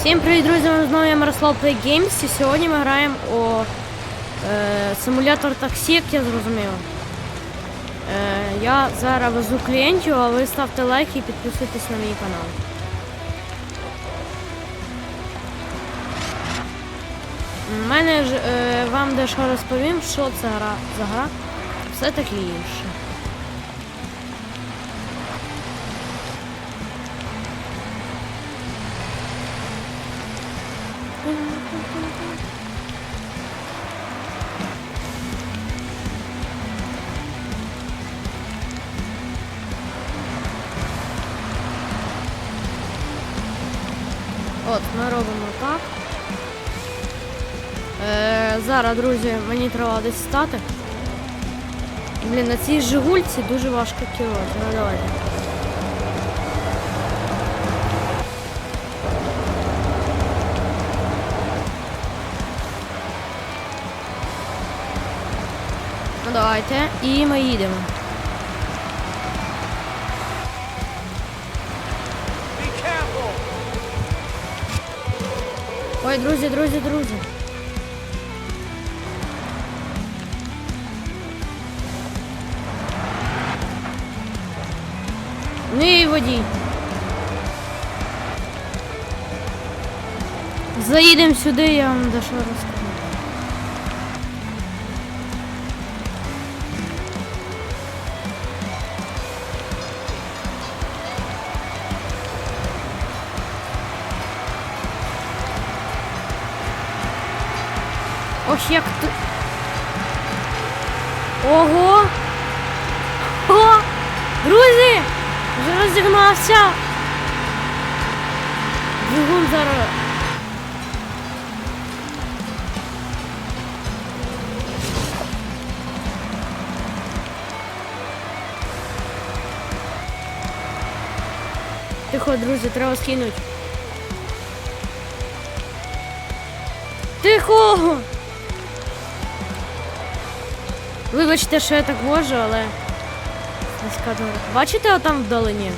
Всім привіт, друзі! Ми знову я Мирослав Play Games і сьогодні ми граємо у е, симулятор таксі, як я зрозумів. Е, я зараз везу клієнтів, а ви ставте лайки і підписуйтесь на мій канал. У мене ж е, вам дещо розповім, що це гра за гра. Все таке інше. Зараз, друзі, мені треба десь стати. Блін, на цій жигульці дуже важко керувати. Ну давайте. Ну давайте. І ми їдемо. Ой, друзі, друзі, друзі. Водій. Заїдемо сюди, я вам дещо розкажу. Ох, як ти. Ого! О! Друзі! Розігнався! Двигун зараз. Тихо, друзі, треба скинуть. Тихо! Вибачте, що я так можу, але. Не скажу. Бачите отам вдалині?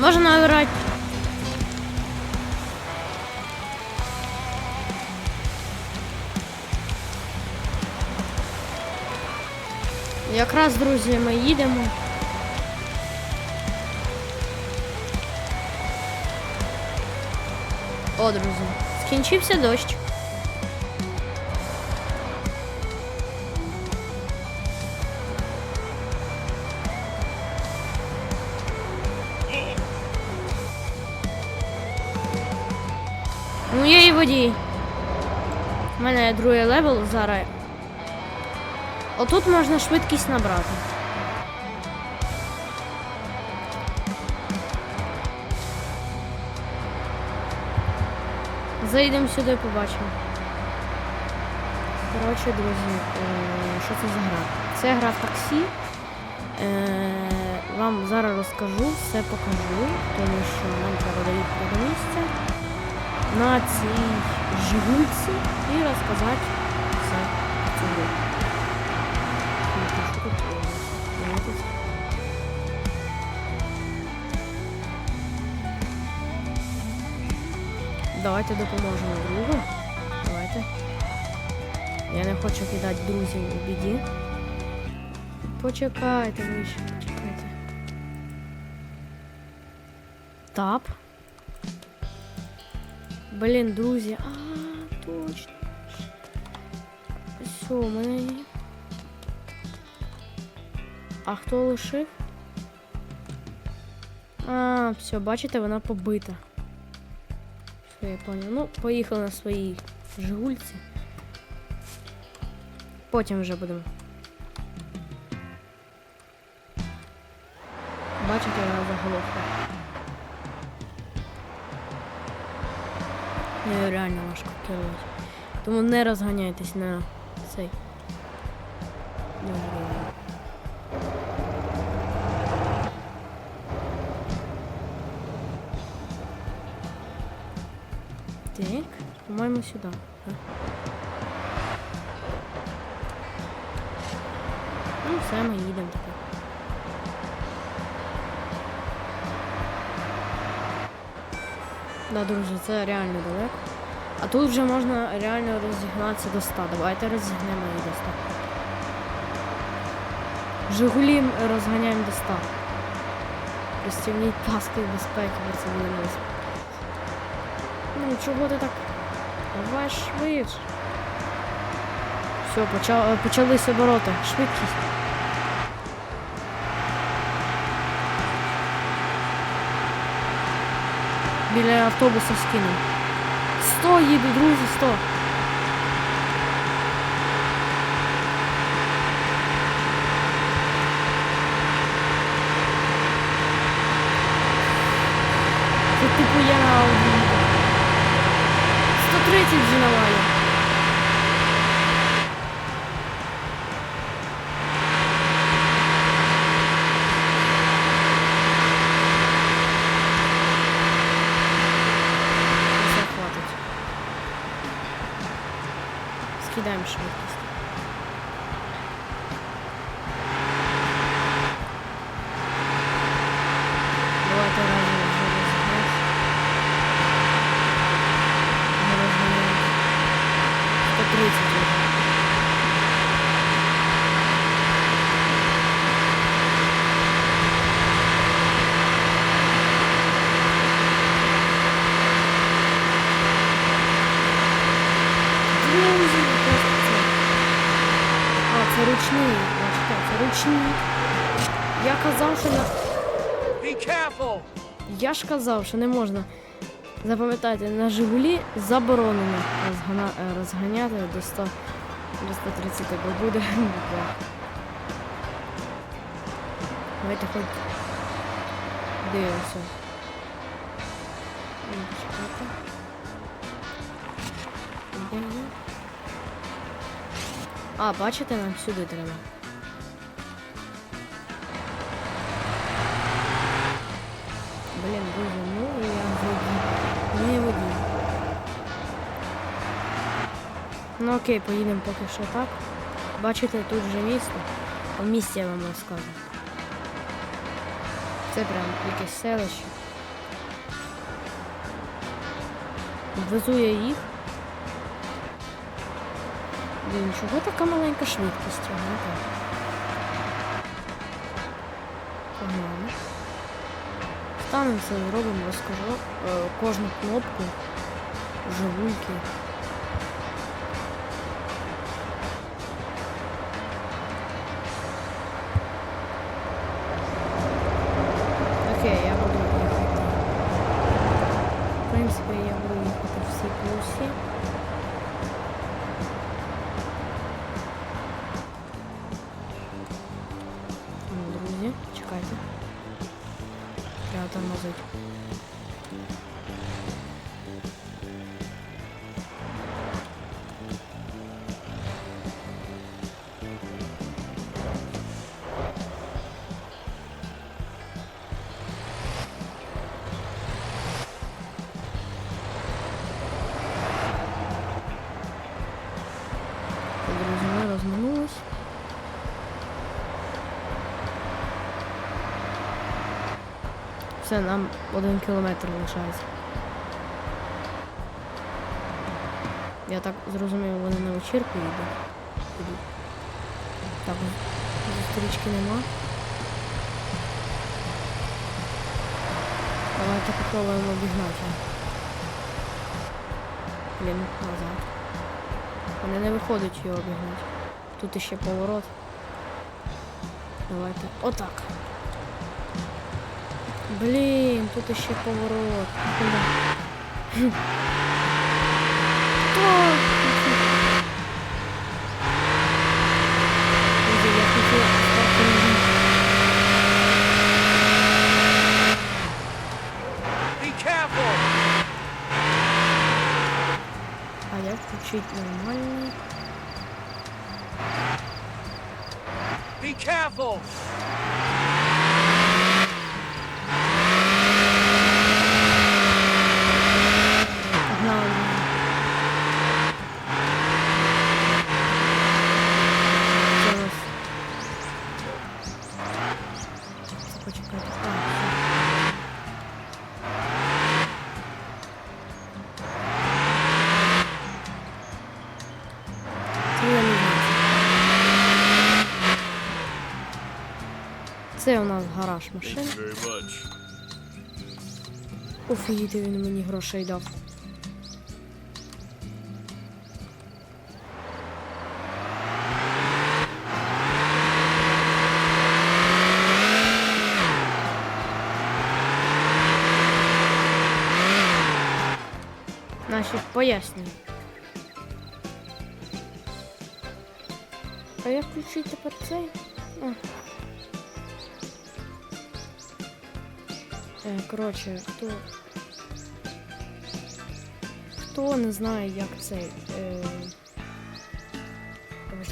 Можна набирати. Якраз, друзі, ми їдемо. О, друзі, скінчився дощ. Водій. У мене другий левел зараз. Отут можна швидкість набрати. Зайдемо сюди і побачимо. Коротше, друзі, е, що це за гра? Це гра в таксі. Е, Вам зараз розкажу, все покажу, тому що нам треба доїхати до місця на цій жигульці і розказати все гру. Ну? Дивитесь. Давайте допоможемо другу. Давайте. Я не хочу кидати друзів у біді. Почекайте, ви почекайте. Тап. Блін, друзі. А, точно. Все, у мене. А хто лишив? А, все, бачите, вона побита. Все, я понял. Ну, поїхали на своїй жигульці. Потім вже будемо. Бачите, вона заголовка. Ну, реально важко керувати. Тому не розганяйтесь на цей. Так, по-моєму, сюди. Ну, все, ми їдемо. Да, друзі, це реально далеко. А тут вже можна реально розігнатися до 100. Давайте розігнемо її до 100. Жигулі розганяємо до 100. Пристібніть паски безпеки, бо це буде. Ну, чого ти так? Давай швидше. Все, поча... почалися обороти. Швидкість. Біля автобуса скину. 100 їду, друзі, 100. Це типу я на Ауді. 130 вже навалю. Все хватить. Скидаємо швидкість. Давайте разом вже розігнати. Не розганяємо. 130 вже. Друзі, просто це. А, це ручний. Бачите, це ручний. Я казав, що на. Be careful! Я ж казав, що не можна. Запам'ятайте, на Жигулі заборонено розгана... е, розганяти до 100 до 130, бо буде. Давайте хоч дивимося. А, бачите, нам сюди треба. Блін, друзі, ну я водій. Не водій. Ну окей, поїдемо поки що так. Бачите, тут вже місто. В місті я вам розкажу. Це прям якесь селище. Везу я їх. Блін, чого така маленька швидкість? Ага, так. Станемо це зробимо, розкажу е, кожну кнопку, живульки. Все, нам один кілометр лишається. Я так зрозумів, вони на вечірку. Ідуть. Так, зустрічки нема. Давайте попробуємо обігнати. Блін, назад. Мене не виходить його обігнати. Тут іще поворот. Давайте. Отак. Блін, тут еще поворот. Куди? Хм. Хто? Друзі, я хотів поставити на Be careful! А як включить нормальний? Be careful! Погнали. Зараз. Це почекайте. А, все. Це у нас гараж машин. Офігіти він мені грошей дав. Значить, пояснюю. А як включити тепер цей? А. коротше, хто. Хто не знає, як цей. Е...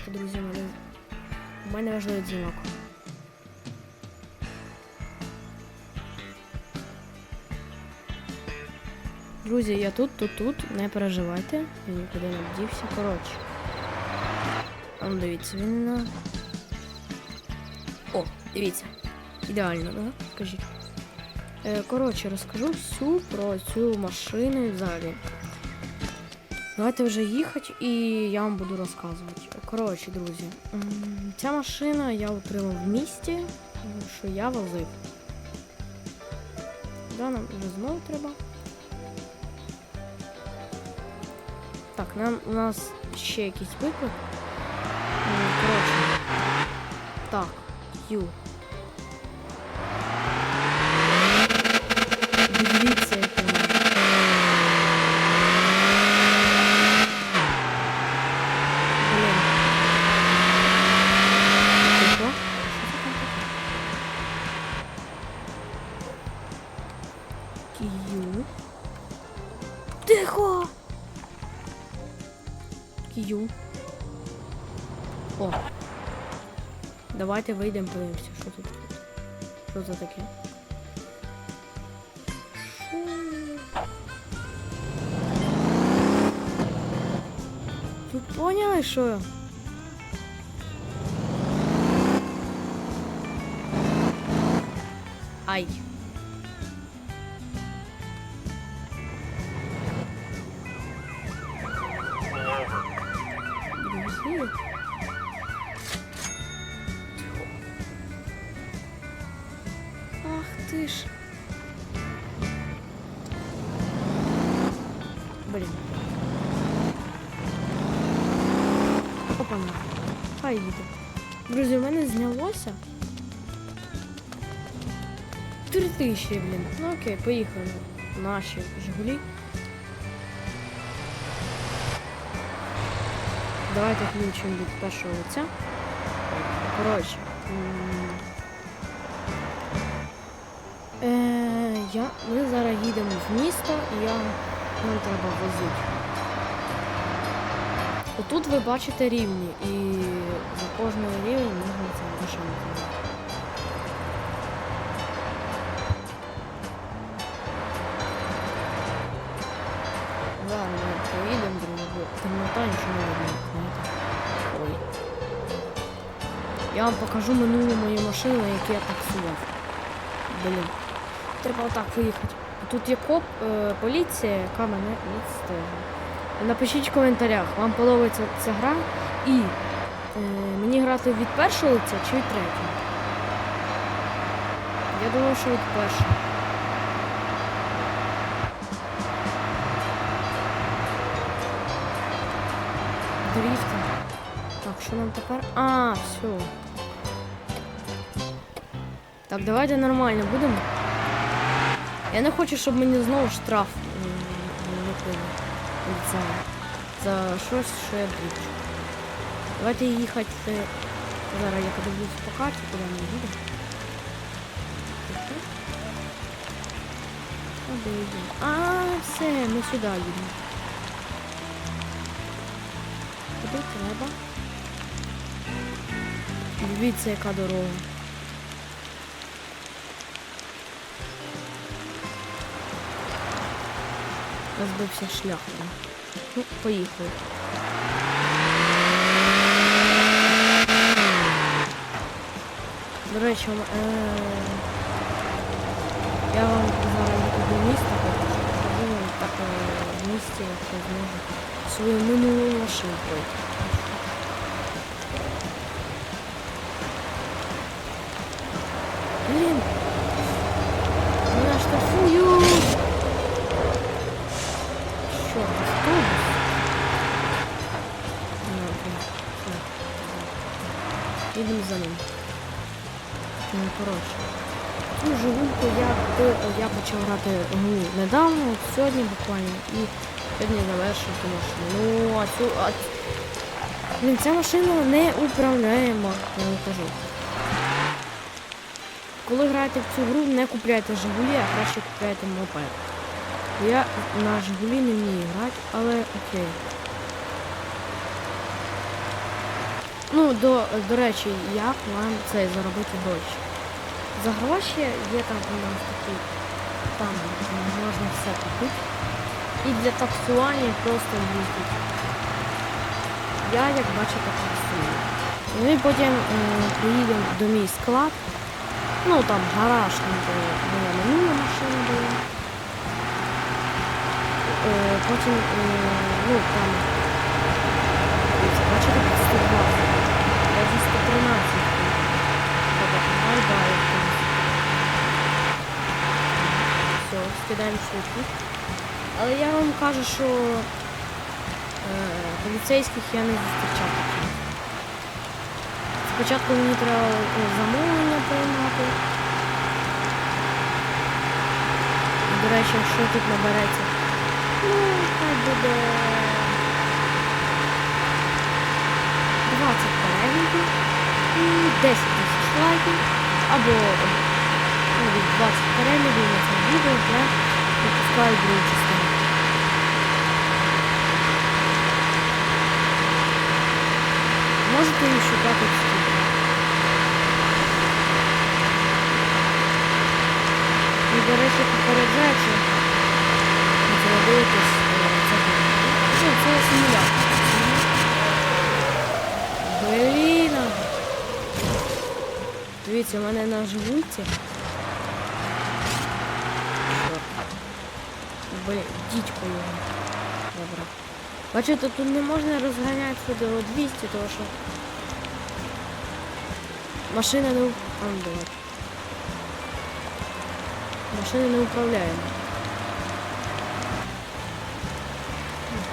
Друзі, мене. У мене важливий дзвінок. Друзі, я тут, тут, тут, не переживайте, він нікуди не дівся. Коротше. Ну дивіться, він на. О, дивіться. Ідеально, да? Скажіть. Е, коротше, розкажу всю про цю машину і взагалі. Давайте вже їхати і я вам буду розказувати. Коротше, друзі, ця машина я отримав в місті, що я возив. Да, нам вже знову треба. Так, нам у нас ще якийсь виклик. Коротше. Так, Ю. Кію. О. Давайте вийдемо, подивимося, що тут. Що це таке? Ви поняли, що? Ай. Хай їде. Друзі, у мене знялося. Три тисячі, блін. Ну окей, поїхали. Наші Жигулі. Давайте включимо від першого лиця. Коротше. Е, я, ми зараз їдемо в місто і я, нам треба возити. Отут ви бачите рівні і за кожний рівень можна машинку. Зараз ми поїдемо, друзі, темнота нічого не видно. Ой. Я вам покажу минулу мою машину, на якій я таксував. Блін. Треба отак виїхати. Тут є коп, е, поліція, яка мене відстежує. Напишіть в коментарях, вам подобається ця гра і грати від першого лиця чи від третього. Я думаю, що від першого. Дріфтинг. Так, що нам тепер? А, все. Так, давайте нормально будемо. Я не хочу, щоб мені знову штраф цього. За щось, що я брічу. Давайте їхати. е, Зараз я подивлюсь по карті, куди ми їдемо. А, все, ми сюди їдемо. Куди треба? Дивіться, яка дорога. Розбився шлях. Ну, поїхали. До речі, м- е, я вам зараз не до міста хочу, покажу вам так е, в місті, якщо зможу, свою минулу машину пройти. Блін. Мене штрафують. Що, автобус? Ну, окей. Все. Їдемо за ним. Ну, коротше. Цю живунку я, я почав грати гру недавно, сьогодні буквально, і сьогодні завершив цю машину. Ну, а цю... А... Блін, ця машина не управляєма, я вам кажу. Коли граєте в цю гру, не купляйте Жигулі, а краще купляйте мопед. Я на Жигулі не вмію грати, але окей. Ну, до, до речі, як вам це заробити гроші? За гроші є там у нас такі, там можна все купити. І для таксування просто їздить. Я, як бачите, таксую. Ми потім е, приїдемо до мій склад. Ну там гараж, була минула машина була. Е, потім, е, ну там, бачите, під 120. Я вже 113. Треба гальба якось. Все, скидаємо швидкість. Але я вам кажу, що е, поліцейських я не зустрічав. Спочатку мені треба е, замовлення приймати. До речі, що тут набереться? Ну, хай буде 20 переглядів і 10 тисяч лайків. Або ну, 20 переглядів на цьому відео я випускаю другу частину. Можете її шукати в стілі. І, до речі, попереджаю, що не зробитись це. Що, це симулятор. Блін. а. Дивіться, у мене на живуться. Блін, дідько його. Добре. Бачите, тут не можна розганятися до 200, тому що машина не уп- а, ну. Машина не управляема.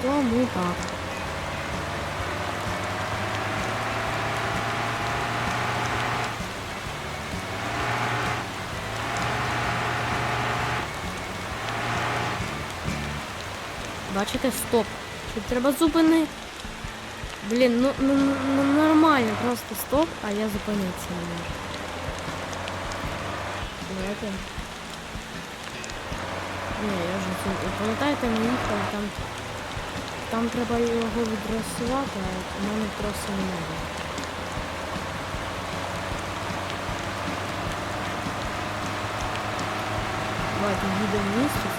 Тому так. Бачите, стоп. Тут треба зупинити. Блін, ну, ну, ну нормально, просто стоп, а я зупинитися не можу. Давайте. Ні, я вже це. Пам'ятаєте, ми їхали, там. Там треба його відрисувати, а в мене просто немає. Давайте їдемо в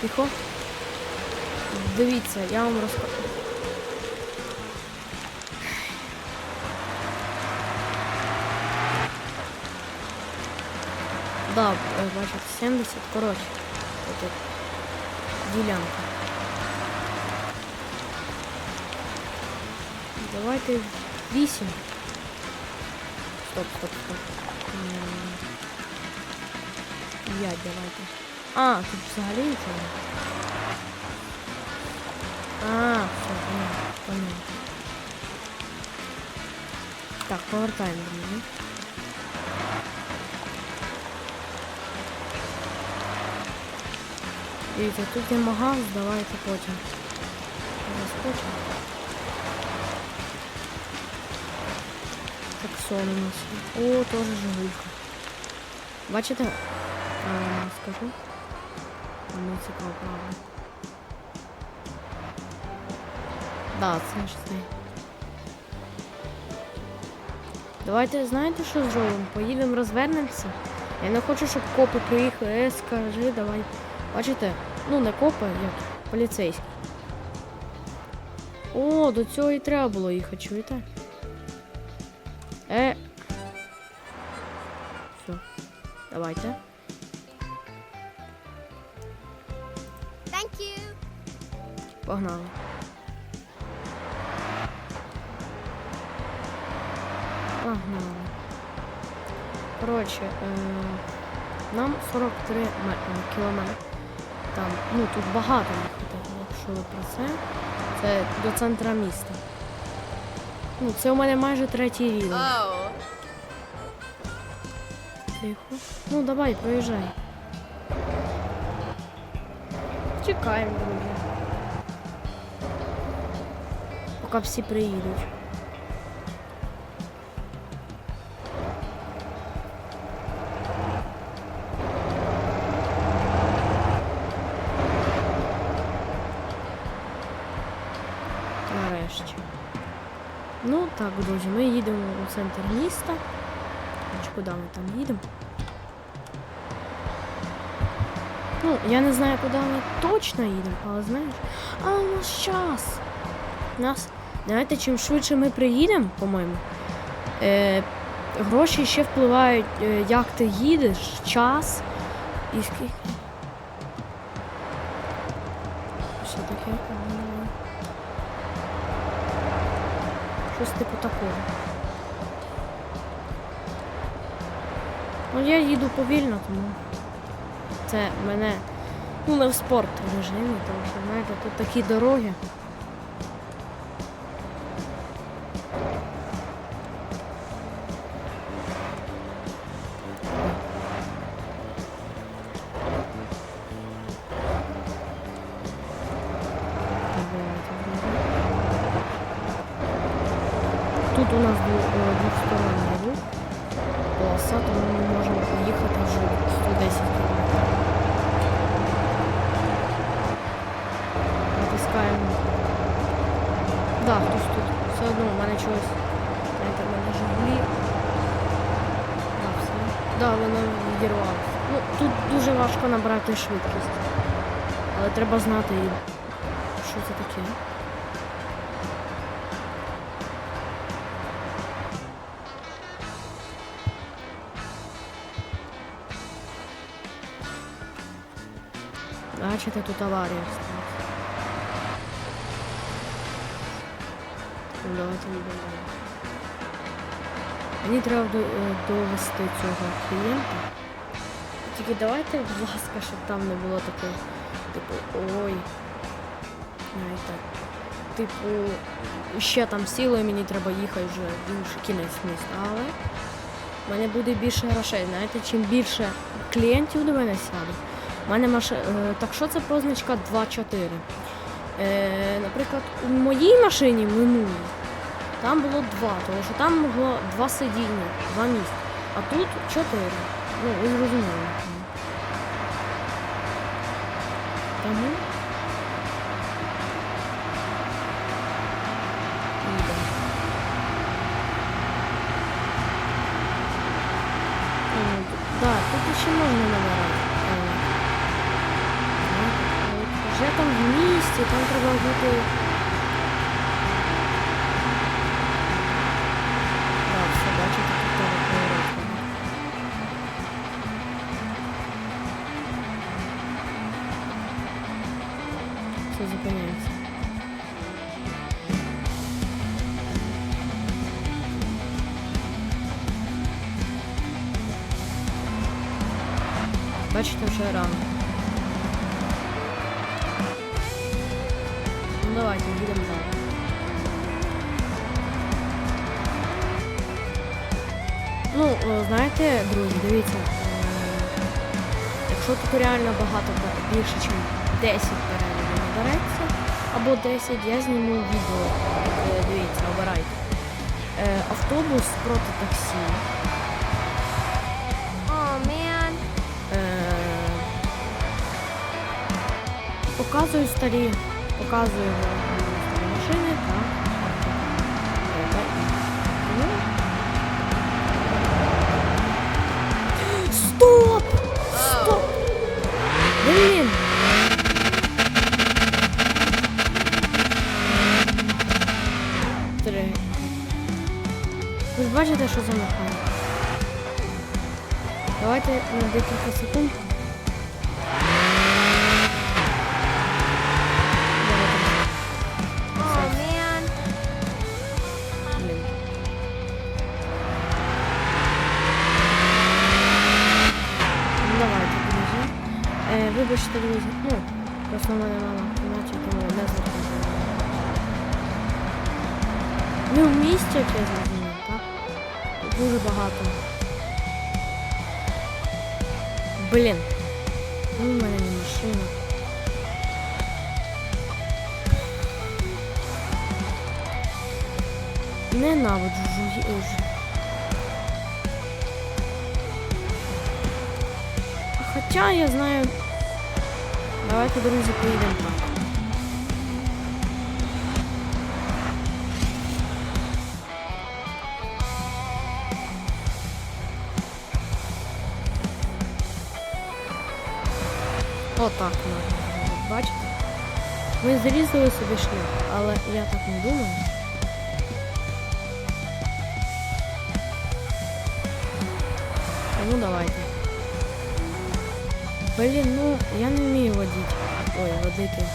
Тихо. Дивіться, я вам розкажу. Да, е, бачите, 70, коротше. Тут ділянка. Давайте 8. Стоп, стоп, стоп. 5 давайте. А, тут взагалі нічого. немає. А, все, понятно, понятно. Так, повертаємо до мене. Дивіться, тут є магаз, давайте потім. Зараз потім. Так, сон у нас. є. О, теж жигулька. Бачите? А, скажу. Не цікаво, правда. Да, це ж цей. Давайте знаєте, що зробимо? Поїдемо розвернемося. Я не хочу, щоб копи приїхали. Е, скажи, давай. Бачите? Ну, не копи, як поліцейські. О, до цього і треба було їхати, чуєте? Коротше, е, нам 43 ме- е, кілометри. Там, ну тут багато їхати, якщо ви про це. Це до центра міста. Ну, це у мене майже третій рівень. Oh. Тихо. Ну давай, проїжджай. Чекаємо, друзі. Поки всі приїдуть. Так, друзі, ми їдемо у центр міста. Куди ми там їдемо? Ну, я не знаю, куди ми точно їдемо, але знаєш. А у нас час. У нас, знаєте, чим швидше ми приїдемо, по-моєму, е, гроші ще впливають, е, як ти їдеш, час і скільки. Що таке? Щось типу такого. Ну я їду повільно, тому це мене ну не в спорт режимі, тому що знаєте, тут такі дороги. Чогось. Знаєте, мене жигулі. Да, воно відірвалося. Ну, тут дуже важко набрати швидкість. Але треба знати, що це таке. Бачите, тут аварія Давайте далі. Мені треба е, довести цього клієнта. Тільки давайте, будь ласка, щоб там не було такого, типу, ой. Знаєте, типу, ще там сіли, мені треба їхати вже в кінець міста. Але в мене буде більше грошей. Знаєте, чим більше клієнтів до мене сяде, у мене маш... е, так що це позначка 2.4. Е, наприклад, у моїй машині минулій там було два, тому що там могло два сидіння, два місця. А тут чотири. Ну, ви зрозуміли. Бачите, вже рано. Ну давайте, їдемо далі. Ну, знаєте, друзі, дивіться. е, Якщо тут реально багато більше, ніж 10 переглядів набереться, або 10, я зніму відео. Е, Дивіться, обирайте. Е, Автобус проти таксі. Показую старі, показую е, старі машини та та- ну. Стоп! Стоп! Блін! Три. Ви ж бачите, що за механіка? Давайте на декілька секунд. Ненавиджу жуї. е, Хоча я знаю. Давайте, друзі, поїдемо так. Отак можна. Бачите? Ми зрізали собі шлях, але я так не думаю. Тому давайте. Блин, ну я не вмію водити. Ой, водити.